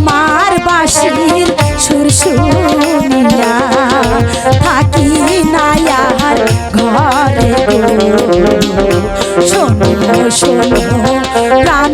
তোমার বাসির সুর শুনিয়া থাকি নায়ার ঘরে। শোনো শোনো প্রাণ